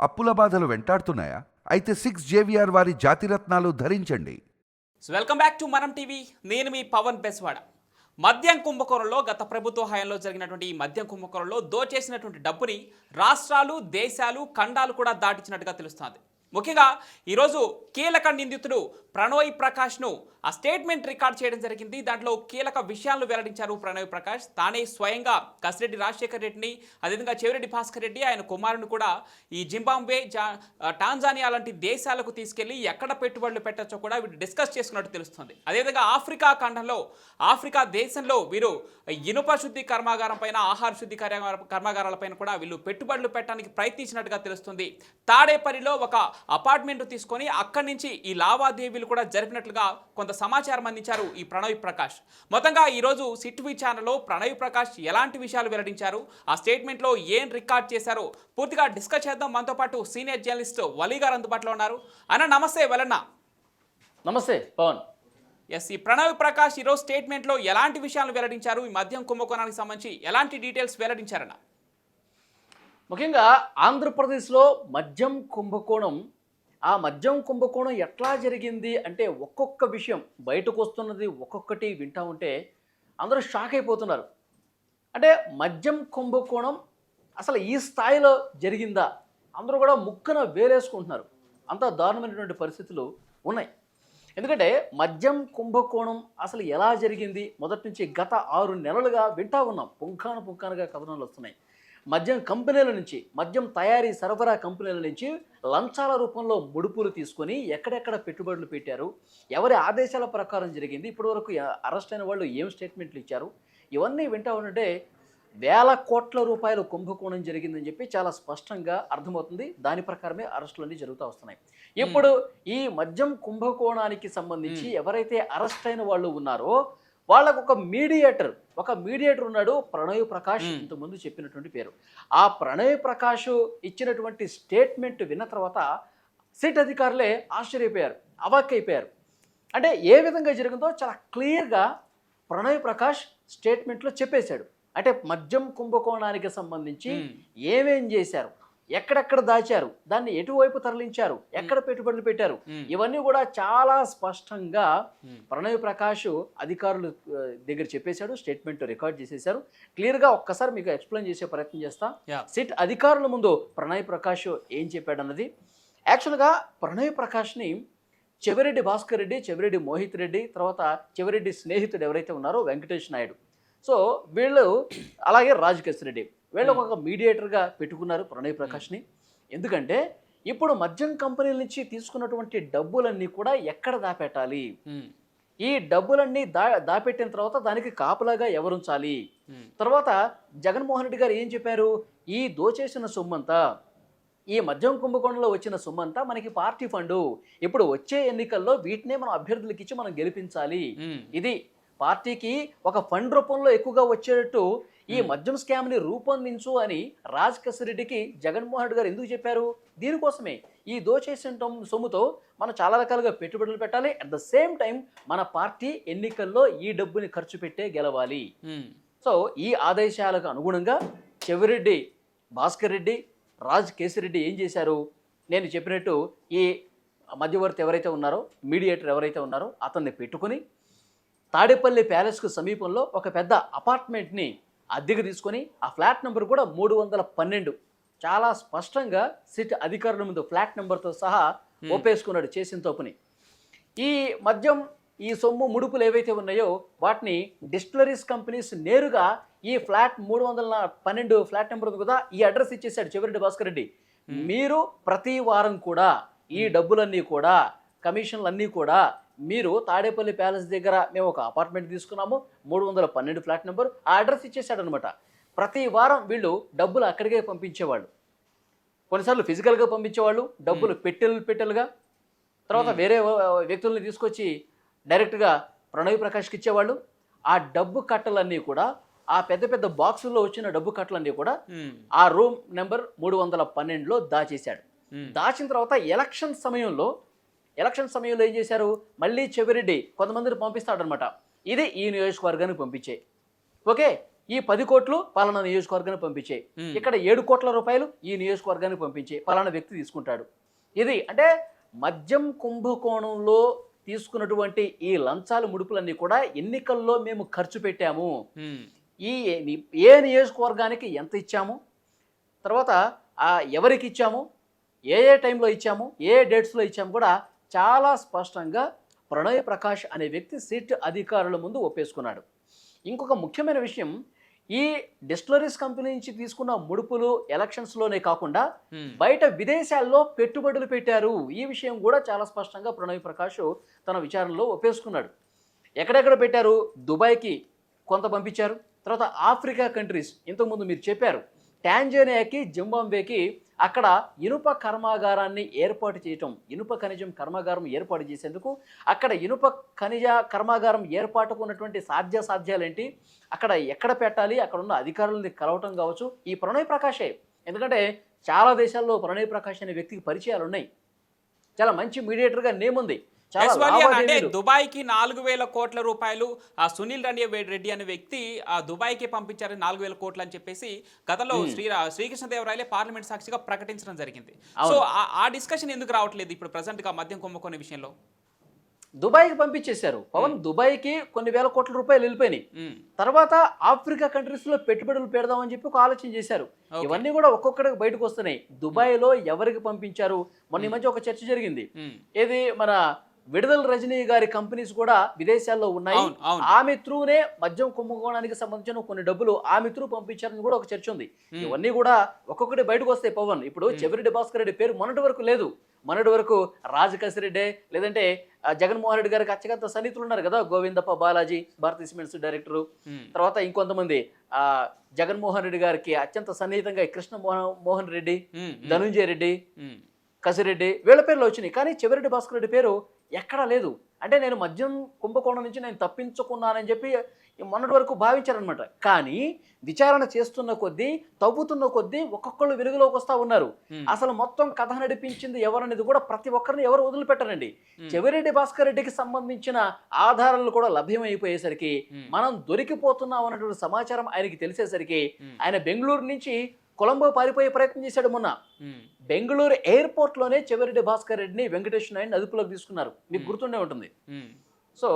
అప్పుల బాధలు వెంటాడుతున్నాయా? అయితే సిక్స్ జేవిఆర్ వారి జాతిరత్నాలు ధరించండి. Welcome back to Manam TV నేను మీ పవన్ బెస్వాడ. మద్యం కుంభకోణంలో గత ప్రభుత్వ హయాంలో జరిగినటువంటి ఈ మద్యం కుంభకోణంలో దోచేసినటువంటి డబ్బుని రాష్ట్రాలు దేశాలు ఖండాలు కూడా దాటించినట్టుగా తెలుస్తుంది. ముఖ్యంగా ఈరోజు కీలక నిందితుడు ప్రణోయ్ ప్రకాష్ను ఆ స్టేట్మెంట్ రికార్డ్ చేయడం జరిగింది. దాంట్లో కీలక విషయాలను వెల్లడించారు ప్రణోయ్ ప్రకాష్. తానే స్వయంగా కసిరెడ్డి రాజశేఖర్ రెడ్డిని అదేవిధంగా చెవిరెడ్డి భాస్కర్ రెడ్డి ఆయన కుమారుని కూడా ఈ జింబాంబే జా టాంజానియా లాంటి దేశాలకు తీసుకెళ్ళి ఎక్కడ పెట్టుబడులు పెట్టచ్చో కూడా వీళ్ళు డిస్కస్ చేసుకున్నట్టు తెలుస్తుంది. అదేవిధంగా ఆఫ్రికా ఖండంలో ఆఫ్రికా దేశంలో వీరు ఇనుప శుద్ధి కర్మాగారం పైన ఆహార శుద్ధి కర్మాగారాలపైన కూడా వీళ్ళు పెట్టుబడులు పెట్టడానికి ప్రయత్నించినట్టుగా తెలుస్తుంది. తాడేపల్లిలో ఒక అపార్ట్మెంట్ తీసుకొని అక్కడి నుంచి ఈ లావాదేవీలు కూడా జరిపినట్లుగా కొంత సమాచారం అందించారు ఈ ప్రణయ్ ప్రకాష్. మొత్తంగా ఈరోజు సిట్వి ఛానల్లో ప్రణయ్ ప్రకాష్ ఎలాంటి విషయాలు వెల్లడించారు? ఆ స్టేట్మెంట్లో ఏం రికార్డ్ చేశారో పూర్తిగా డిస్కస్ చేద్దాం. మనతో పాటు సీనియర్ జర్నలిస్ట్ వలీ గారు అందుబాటులో ఉన్నారు. అన్న నమస్తే వెలన్న. నమస్తే పవన్. ఎస్ ఈ ప్రణవ్ ప్రకాష్ ఈరోజు స్టేట్మెంట్లో ఎలాంటి విషయాలు వెల్లడించారు? ఈ మద్యం కుంభకోణానికి సంబంధించి ఎలాంటి డీటెయిల్స్ వెల్లడించారన్న? ముఖ్యంగా ఆంధ్రప్రదేశ్లో మద్యం కుంభకోణం ఆ మద్యం కుంభకోణం ఎట్లా జరిగింది అంటే ఒక్కొక్క విషయం బయటకు వస్తున్నది ఒక్కొక్కటి వింటా ఉంటే అందరూ షాక్ అయిపోతున్నారు. అంటే మద్యం కుంభకోణం అసలు ఈ స్థాయిలో జరిగిందా? అందరూ కూడా ముక్కన వేరేసుకుంటున్నారు అంత దారుణమైనటువంటి పరిస్థితులు ఉన్నాయి. ఎందుకంటే మద్యం కుంభకోణం అసలు ఎలా జరిగింది? మొదటి నుంచి గత ఆరు నెలలుగా వింటా ఉన్నాం. పుంఖాను పుంఖానుగా కథనాలు వస్తున్నాయి. మద్యం కంపెనీల నుంచి మద్యం తయారీ సరఫరా కంపెనీల నుంచి లంచాల రూపంలో ముడుపులు తీసుకొని ఎక్కడెక్కడ పెట్టుబడులు పెట్టారు ఎవరి ఆదేశాల ప్రకారం జరిగింది ఇప్పటివరకు అరెస్ట్ అయిన వాళ్ళు ఏం స్టేట్మెంట్లు ఇచ్చారు ఇవన్నీ వింటా ఉంటే వేల కోట్ల రూపాయల కుంభకోణం జరిగిందని చెప్పి చాలా స్పష్టంగా అర్థమవుతుంది. దాని ప్రకారమే అరెస్టులన్నీ జరుగుతూ వస్తున్నాయి. ఇప్పుడు ఈ మద్యం కుంభకోణానికి సంబంధించి ఎవరైతే అరెస్ట్ అయిన వాళ్ళు ఉన్నారో వాళ్ళకు ఒక మీడియేటర్ ఒక మీడియేటర్ ఉన్నాడు ప్రణయ్ ప్రకాష్. ఇంతకుముందు చెప్పినటువంటి పేరు ఆ ప్రణయ్ ప్రకాష్ ఇచ్చినటువంటి స్టేట్మెంట్ విన్న తర్వాత సిట్ అధికారులే ఆశ్చర్యపోయారు అవాక్కైపోయారు అంటే ఏ విధంగా జరిగిందో చాలా క్లియర్గా ప్రణయ్ ప్రకాష్ స్టేట్మెంట్లో చెప్పేశాడు అంటే మద్యం కుంభకోణానికి సంబంధించి. ఏమేం చేశారు ఎక్కడెక్కడ దాచారు దాన్ని ఎటువైపు తరలించారు ఎక్కడ పెట్టుబడులు పెట్టారు. ఇవన్నీ కూడా చాలా స్పష్టంగా. ప్రణయ్ ప్రకాష్ అధికారులు దగ్గర చెప్పేశాడు స్టేట్మెంట్ రికార్డ్ చేసేశారు క్లియర్గా ఒక్కసారి మీకు ఎక్స్ప్లెయిన్ చేసే ప్రయత్నం చేస్తా. సిట్ అధికారుల ముందు ప్రణయ్ ప్రకాష్ ఏం చెప్పాడన్నది యాక్చువల్గా ప్రణయ్ ప్రకాష్ని చెవిరెడ్డి భాస్కర్ రెడ్డి చెవిరెడ్డి మోహిత్ రెడ్డి తర్వాత చెవిరెడ్డి స్నేహితుడు ఎవరైతే ఉన్నారో వెంకటేష్ నాయుడు సో వీళ్ళు అలాగే రాజకేశ్ రెడ్డి వీళ్ళు ఒక మీడియేటర్గా పెట్టుకున్నారు ప్రణయ్ ప్రకాష్ని. ఎందుకంటే ఇప్పుడు మద్యం కంపెనీల నుంచి తీసుకున్నటువంటి డబ్బులన్నీ కూడా ఎక్కడ దాపెట్టాలి? ఉమ్, ఈ డబ్బులన్నీ దా దాపెట్టిన తర్వాత దానికి కాపలాగా ఎవరుంచాలి? తర్వాత జగన్మోహన్ రెడ్డి గారు ఏం చెప్పారు? ఈ దోచేసిన సొమ్మంతా ఈ మద్యం కుంభకోణంలో వచ్చిన సొమ్మంతా మనకి పార్టీ ఫండు. ఇప్పుడు వచ్చే ఎన్నికల్లో వీటినే మనం అభ్యర్థులకి ఇచ్చి మనం గెలిపించాలి. ఇది పార్టీకి ఒక ఫండ్ రూపంలో ఎక్కువగా వచ్చేటట్టు ఈ మద్యం స్కామ్ని రూపొందించు అని రాజ్ రెడ్డికి జగన్మోహన్ రెడ్డి గారు ఎందుకు చెప్పారు? దీనికోసమే ఈ దోచేసిన సొమ్ముతో మనం చాలా రకాలుగా పెట్టుబడులు పెట్టాలి. అట్ ద సేమ్ టైం మన పార్టీ ఎన్నికల్లో ఈ డబ్బుని ఖర్చు పెట్టే గెలవాలి. సో ఈ ఆదేశాలకు అనుగుణంగా చెవిరెడ్డి భాస్కర్ రెడ్డి రాజ్ కేసిరెడ్డి ఏం చేశారు? నేను చెప్పినట్టు ఈ మధ్యవర్తి ఎవరైతే ఉన్నారో మీడియేటర్ ఎవరైతే ఉన్నారో అతన్ని పెట్టుకుని తాడేపల్లి ప్యాలెస్కు సమీపంలో ఒక పెద్ద అపార్ట్మెంట్ని అద్దెకు తీసుకొని ఆ ఫ్లాట్ నెంబర్ కూడా మూడు వందల పన్నెండు. చాలా స్పష్టంగా సిట్ అధికారుల ముందు ఫ్లాట్ నెంబర్తో సహా ఒప్పేసుకున్నాడు చేసిన తప్పుని. ఈ మద్యం ఈ సొమ్ము ముడుపులు ఏవైతే ఉన్నాయో వాటిని డిస్టిలరీస్ కంపెనీస్ నేరుగా ఈ ఫ్లాట్ మూడు వందల పన్నెండు ఫ్లాట్ నెంబర్ ఉంది కదా ఈ అడ్రస్ ఇచ్చేసాడు చివరెడ్డి భాస్కర్ రెడ్డి. మీరు ప్రతి వారం కూడా ఈ డబ్బులన్నీ కూడా కమిషన్లు అన్నీ కూడా మీరు తాడేపల్లి ప్యాలెస్ దగ్గర మేము ఒక అపార్ట్మెంట్ తీసుకున్నాము మూడు వందల పన్నెండు ఫ్లాట్ నెంబర్ ఆ అడ్రస్ ఇచ్చేసాడు అనమాట ప్రతి వారం వీళ్ళు డబ్బులు అక్కడికే పంపించేవాళ్ళు. కొన్నిసార్లు ఫిజికల్గా పంపించేవాళ్ళు డబ్బులు పెట్టెలు పెట్టెలుగా. తర్వాత వేరే వ్యక్తుల్ని తీసుకొచ్చి డైరెక్ట్గా ప్రణయ్ ప్రకాష్కి ఇచ్చేవాళ్ళు. ఆ డబ్బు కట్టలన్నీ కూడా ఆ పెద్ద పెద్ద బాక్సుల్లో వచ్చిన డబ్బు కట్టలన్నీ కూడా ఆ రూమ్ నెంబర్ మూడు వందల పన్నెండులో దాచేశాడు. దాచిన తర్వాత ఎలక్షన్ సమయంలో ఎలక్షన్ సమయంలో ఏం చేశారు? మళ్ళీ చెవిరెడ్డి కొంతమందిని పంపిస్తాడనమాట ఇది ఈ నియోజకవర్గానికి పంపించే. ఓకే? ఈ పది కోట్లు పలానా నియోజకవర్గానికి పంపించే. ఇక్కడ ఏడు కోట్ల రూపాయలు ఈ నియోజకవర్గానికి పంపించే పలానా వ్యక్తి తీసుకుంటాడు. ఇది అంటే మద్యం కుంభకోణంలో తీసుకున్నటువంటి ఈ లంచాలు ముడుపులన్నీ కూడా ఎన్నికల్లో మేము ఖర్చు పెట్టాము. ఈ ఏ నియోజకవర్గానికి ఎంత ఇచ్చాము? తర్వాత ఎవరికి ఇచ్చాము? ఏ ఏ టైంలో ఇచ్చాము? ఏ డేట్స్లో ఇచ్చాము కూడా చాలా స్పష్టంగా ప్రణయ్ ప్రకాష్ అనే వ్యక్తి సిట్ అధికారుల ముందు ఒప్పేసుకున్నాడు. ఇంకొక ముఖ్యమైన విషయం ఈ డిస్టిలరీస్ కంపెనీ నుంచి తీసుకున్న ముడుపులు ఎలక్షన్స్లోనే కాకుండా ఉమ్. బయట విదేశాల్లో పెట్టుబడులు పెట్టారు. ఈ విషయం కూడా చాలా స్పష్టంగా ప్రణయ్ ప్రకాష్ తన విచారణలో ఒప్పేసుకున్నాడు. ఎక్కడెక్కడ పెట్టారు? దుబాయ్కి కొంత పంపించారు. తర్వాత ఆఫ్రికా కంట్రీస్ ఇంతకుముందు మీరు చెప్పారు. టాంజానియాకి జింబాంబేకి అక్కడ ఇనుప కర్మాగారాన్ని ఏర్పాటు చేయటం ఇనుప ఖనిజం కర్మాగారం ఏర్పాటు చేసేందుకు అక్కడ ఇనుప ఖనిజ కర్మాగారం ఏర్పాటుకు ఉన్నటువంటి సాధ్యాసాధ్యాలేంటి? అక్కడ ఎక్కడ పెట్టాలి? అక్కడ ఉన్న అధికారులని కలవటం కావచ్చు. ఈ ప్రణయ్ ప్రకాశే ఎందుకంటే చాలా దేశాల్లో ప్రణయ్ ప్రకాష్ అనే వ్యక్తికి పరిచయాలు ఉన్నాయి చాలా మంచి మీడియేటర్గా నేమ్ ఉంది. అంటే లావాదేవీలు. దుబాయ్కి నాలుగు వేల కోట్ల రూపాయలు ఆ సునీల్ రణ్య రెడ్డి అనే వ్యక్తి ఆ దుబాయ్కి పంపించారు నాలుగు వేల కోట్లు అని చెప్పేసి గతంలో శ్రీ శ్రీకృష్ణదేవరాయలే పార్లమెంట్ సాక్షిగా ప్రకటించడం జరిగింది. సో ఆ- ఆ డిస్కషన్ ఎందుకు రావట్లేదు ఇప్పుడు ప్రజెంట్గా మద్యం కుంభకోణ విషయంలో? దుబాయ్కి పంపించేశారు. పవన్ దుబాయ్కి కొన్ని వేల కోట్ల రూపాయలు వెళ్ళిపోయినాయి. తర్వాత ఆఫ్రికా కంట్రీస్లో పెట్టుబడులు పెడదామని చెప్పి ఒక ఆలోచన చేశారు. ఇవన్నీ కూడా ఒక్కొక్కడికి బయటకు వస్తున్నాయి. దుబాయ్లో ఎవరికి పంపించారు? మొన్న ఈ మధ్య ఒక చర్చ జరిగింది. ఏది? మన విడుదల రజనీ గారి కంపెనీస్ కూడా విదేశాల్లో ఉన్నాయి. అవును, అవును. ఆమె త్రూనే మద్యం కుంభకోణానికి సంబంధించిన కొన్ని డబ్బులు ఆమె త్రూ పంపించారని కూడా ఒక చర్చ ఉంది. ఇవన్నీ కూడా ఒక్కొక్కటి బయటకు వస్తాయి పవన్. ఇప్పుడు చెవిరెడ్డి భాస్కర్ రెడ్డి పేరు మొన్నటి వరకు లేదు. మొన్నటి వరకు రాజకసిరెడ్డి లేదంటే ఆ, జగన్మోహన్ రెడ్డి గారికి అచ్చగంత సన్నిహితులు ఉన్నారు కదా గోవిందప్ప బాలాజీ భారతీయ సిమెంట్స్ డైరెక్టరు. తర్వాత ఇంకొంతమంది ఆ జగన్మోహన్ రెడ్డి గారికి అత్యంత సన్నిహితంగా కృష్ణ మోహన్ మోహన్ రెడ్డి ధనుంజయ రెడ్డి కసిరెడ్డి వీళ్ళ పేర్లు వచ్చినాయి. కానీ చివరెడ్డి భాస్కర్ రెడ్డి పేరు ఎక్కడా లేదు అంటే నేను మద్యం కుంభకోణం నుంచి నేను తప్పించుకున్నానని చెప్పి మొన్నటి వరకు భావించారనమాట కానీ విచారణ చేస్తున్న కొద్దీ తవ్వుతున్న కొద్దీ ఒక్కొక్కళ్ళు వెలుగులోకి వస్తా ఉన్నారు. అసలు మొత్తం కథ నడిపించింది ఎవరనేది కూడా ప్రతి ఒక్కరిని ఎవరు వదిలిపెట్టరండి చెవిరెడ్డి భాస్కర్ రెడ్డికి సంబంధించిన ఆధారాలు కూడా లభ్యమైపోయేసరికి. మనం దొరికిపోతున్నాం అన్నటువంటి సమాచారం ఆయనకి తెలిసేసరికి. ఆయన బెంగళూరు నుంచి కొలంబో పారిపోయే ప్రయత్నం చేశాడు మొన్న. బెంగళూరు ఎయిర్పోర్ట్లోనే చెవిరెడ్డి భాస్కర్ రెడ్డిని వెంకటేష్ నాయుడిని అదుపులోకి తీసుకున్నారు. మీకు గుర్తుండే ఉంటుంది. సో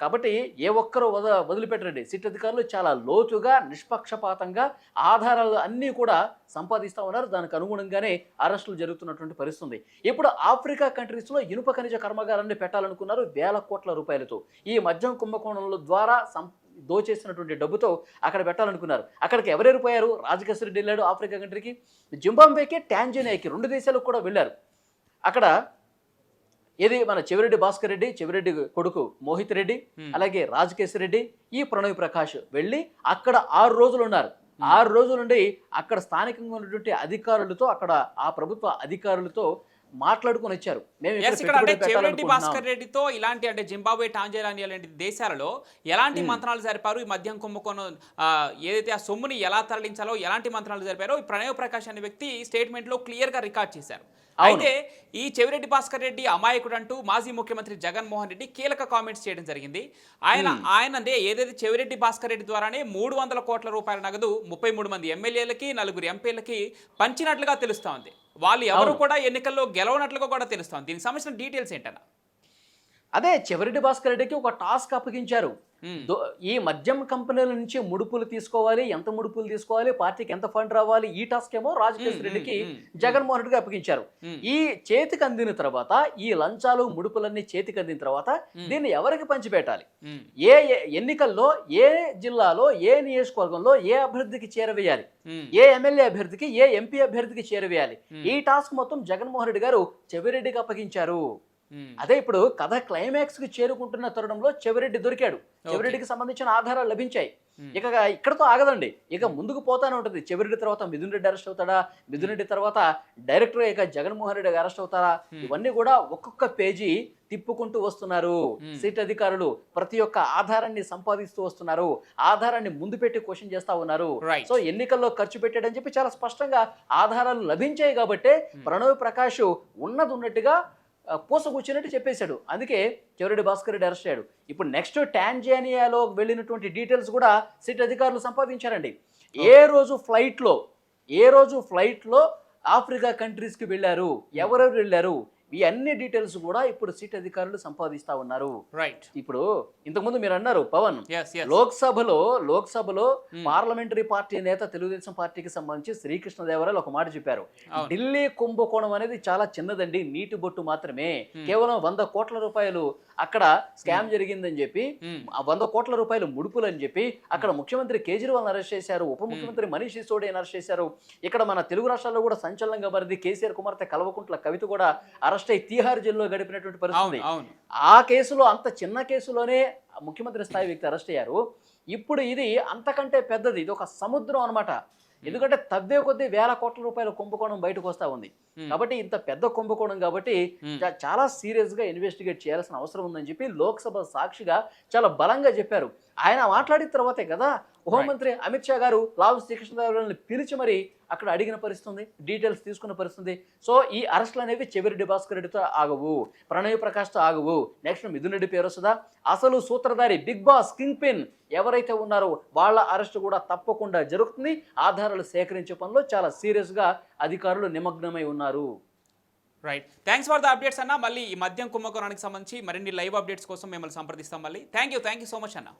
కాబట్టి ఏ ఒక్కరు వద వదిలిపెట్టరండి. సిట్ అధికారులు చాలా లోతుగా నిష్పక్షపాతంగా ఆధారాలు అన్నీ కూడా సంపాదిస్తూ ఉన్నారు. దానికి అనుగుణంగానే అరెస్టులు జరుగుతున్నటువంటి పరిస్థితి ఉంది ఇప్పుడు ఆఫ్రికా కంట్రీస్లో ఇనుప ఖనిజ కర్మాగారాన్ని పెట్టాలనుకున్నారు వేల కోట్ల రూపాయలతో. ఈ మద్యం కుంభకోణంలో ద్వారా దోచేసినటువంటి డబ్బుతో అక్కడ పెట్టాలనుకున్నారు. అక్కడికి ఎవరెరిపోయారు రాజకేశ్వరి రెడ్డి వెళ్ళాడు ఆఫ్రికా కంట్రీకి. జింబాంబేకి టాంజానియాకి రెండు దేశాలకు కూడా వెళ్ళారు. అక్కడ ఇది మన చెవిరెడ్డి భాస్కర్ రెడ్డి చెవిరెడ్డి కొడుకు మోహిత్ రెడ్డి. అలాగే రాజకేశ్వర రెడ్డి ఈ ప్రణయ్ ప్రకాష్ వెళ్ళి అక్కడ ఆరు రోజులు ఉన్నారు. ఆరు రోజుల నుండి అక్కడ స్థానికంగా ఉన్నటువంటి అధికారులతో అక్కడ ఆ ప్రభుత్వ అధికారులతో మాట్లాడుకొని వచ్చారు. చెవిరెడ్డి. భాస్కర్ రెడ్డితో ఇలాంటి అంటే జింబాబ్వే టాంజానియా లాంటి దేశాలలో ఎలాంటి మంత్రాలు జరిపారు? ఈ మద్యం కుంభకోణం ఏదైతే ఆ సొమ్ముని ఎలా తరలించాలో ఎలాంటి మంత్రాలు జరిపారో ఈ ప్రణయ్ ప్రకాష్ అనే వ్యక్తి స్టేట్మెంట్లో క్లియర్గా రికార్డ్ చేశారు. అయితే ఈ చెవిరెడ్డి భాస్కర్ రెడ్డి అమాయకుడు అంటూ మాజీ ముఖ్యమంత్రి జగన్మోహన్ రెడ్డి కీలక కామెంట్స్ చేయడం జరిగింది. ఆయన ఆయన అంటే ఏదైతే చెవిరెడ్డి భాస్కర్ రెడ్డి ద్వారానే మూడు వందల కోట్ల రూపాయల నగదు ముప్పై మూడు మంది ఎమ్మెల్యేలకి నలుగురు ఎంపీలకి పంచినట్లుగా తెలుస్తోంది వాళ్ళు ఎవరు కూడా ఎన్నికల్లో గెలవనట్లుగా కూడా తెలుస్తోంది దీనికి సంబంధించిన డీటెయిల్స్ ఏంటన్నా? అదే చెవిరెడ్డి భాస్కర్ రెడ్డికి ఒక టాస్క్ అప్పగించారు. ఈ మద్యం కంపెనీల నుంచి ముడుపులు తీసుకోవాలి ఎంత ముడుపులు తీసుకోవాలి పార్టీకి ఎంత ఫండ్ రావాలి ఈ టాస్క్ ఏమో రాజకేశ్వర మ్మ్, రెడ్డికి మ్మ్, జగన్మోహన్ రెడ్డికి అప్పగించారు. ఈ చేతికి అందిన తర్వాత ఈ లంచాలు ముడుపులన్నీ చేతికి అందిన తర్వాత దీన్ని ఎవరికి పంచిపెట్టాలి. ఏ ఎన్నికల్లో ఏ జిల్లాలో ఏ నియోజకవర్గంలో ఏ అభ్యర్థికి చేరవేయాలి. ఏ ఎమ్మెల్యే అభ్యర్థికి ఏ ఎంపీ అభ్యర్థికి చేరవేయాలి ఈ టాస్క్ మొత్తం జగన్మోహన్ రెడ్డి గారు చెవిరెడ్డికి అప్పగించారు. అదే ఇప్పుడు కథ క్లైమాక్స్కి చేరుకుంటున్న తరుణంలో చెవిరెడ్డి దొరికాడు. చెవిరెడ్డికి సంబంధించిన ఆధారాలు లభించాయి. ఇక ఇక్కడతో ఆగదండి. ఇక ముందుకు పోతానే ఉంటుంది. చెవిరెడ్డి తర్వాత మిథున్ రెడ్డి అరెస్ట్ అవుతాడా? మిథున్ రెడ్డి తర్వాత డైరెక్టర్ ఇక జగన్మోహన్ రెడ్డి అరెస్ట్ అవుతారా? ఇవన్నీ కూడా ఒక్కొక్క పేజీ తిప్పుకుంటూ వస్తున్నారు. సిట్ అధికారులు ప్రతి ఒక్క ఆధారాన్ని సంపాదిస్తూ వస్తున్నారు. ఆధారాన్ని ముందు పెట్టి క్వశ్చన్ చేస్తా ఉన్నారు. సో ఎన్నికల్లో ఖర్చు పెట్టాడని చెప్పి చాలా స్పష్టంగా ఆధారాలు లభించాయి కాబట్టి ప్రణవ్ ప్రకాష్ ఉన్నది ఉన్నట్టుగా ఆ, పూసగుచ్చినట్టు చెప్పేశాడు. అందుకే చెవిరెడ్డి భాస్కర్ రెడ్డి అరెస్ట్ అయ్యాడు. ఇప్పుడు నెక్స్ట్ టాంజానియాలో వెళ్ళినటువంటి డీటెయిల్స్ కూడా సిట్ అధికారులు సంపాదించారండి. ఏ రోజు ఫ్లైట్లో ఏ రోజు ఫ్లైట్లో ఆఫ్రికా కంట్రీస్కి వెళ్ళారు? ఎవరెవరు వెళ్ళారు? ఈ అన్ని డీటెయిల్స్ కూడా ఇప్పుడు సిట్ అధికారులు సంపాదిస్తా ఉన్నారు. రైట్ ఇప్పుడు ఇంతకుముందు మీరు అన్నారు పవన్. లోక్సభలో లోక్సభలో పార్లమెంటరీ పార్టీ నేత తెలుగుదేశం పార్టీకి సంబంధించి శ్రీకృష్ణదేవరాయలు ఒక మాట చెప్పారు. ఢిల్లీ కుంభకోణం అనేది చాలా చిన్నదండి నీటి బొట్టు మాత్రమే. కేవలం వంద కోట్ల రూపాయలు అక్కడ స్కామ్ జరిగిందని చెప్పి. ఆ వంద కోట్ల రూపాయలు ముడుపులు అని చెప్పి అక్కడ ముఖ్యమంత్రి కేజ్రీవాల్ అరెస్ట్ చేశారు ఉప ముఖ్యమంత్రి మనీష్ సిసోడిని అరెస్ట్ చేశారు. ఇక్కడ మన తెలుగు రాష్ట్రాల్లో కూడా సంచలనంగా మారింది. కేసీఆర్ కుమార్తె కల్వకుంట్ల కవిత కూడా అరెస్ట్ అయి తీహార్ జైల్లో గడిపినటువంటి పరిస్థితి. ఆ కేసులో అంత చిన్న కేసులోనే ముఖ్యమంత్రి స్థాయి వ్యక్తి అరెస్ట్ అయ్యారు. ఇప్పుడు ఇది అంతకంటే పెద్దది. ఇది ఒక సముద్రం అన్నమాట. ఎందుకంటే తవ్వే కొద్దీ వేల కోట్ల రూపాయల కుంభకోణం బయటకు వస్తా ఉంది. కాబట్టి ఇంత పెద్ద కుంభకోణం కాబట్టి చాలా సీరియస్గా ఇన్వెస్టిగేట్ చేయాల్సిన అవసరం ఉందని చెప్పి లోక్సభ సాక్షిగా చాలా బలంగా చెప్పారు. ఆయన మాట్లాడిన తర్వాతే కదా? హోంమంత్రి అమిత్ షా గారు లావు శ్రీకృష్ణదేవరాయలని పిలిచి మరి అక్కడ అడిగిన పరిస్థితి ఉంది డీటెయిల్స్ తీసుకున్న పరిస్థితి ఉంది సో ఈ అరెస్టులు అనేవి చెవిరెడ్డి భాస్కర్ రెడ్డితో ఆగవు ప్రణయ్ ప్రకాష్తో ఆగవు. నెక్స్ట్ మిథున్ రెడ్డి పేరు వస్తుందా? అసలు సూత్రధారి బిగ్ బాస్ కింగ్ పిన్ ఎవరైతే ఉన్నారో వాళ్ళ అరెస్ట్ కూడా తప్పకుండా జరుగుతుంది. ఆధారాలు సేకరించే పనిలో చాలా సీరియస్గా అధికారులు నిమగ్నమై ఉన్నారు. Right thanks for the updates అన్న. మళ్ళీ ఈ మద్యం కుంభకోణానికి సంబంధించి మరిన్ని లైవ్ అప్డేట్స్ కోసం మిమ్మల్ని సంప్రదిస్తాం మళ్ళీ. Thank you thank you so much అన్న.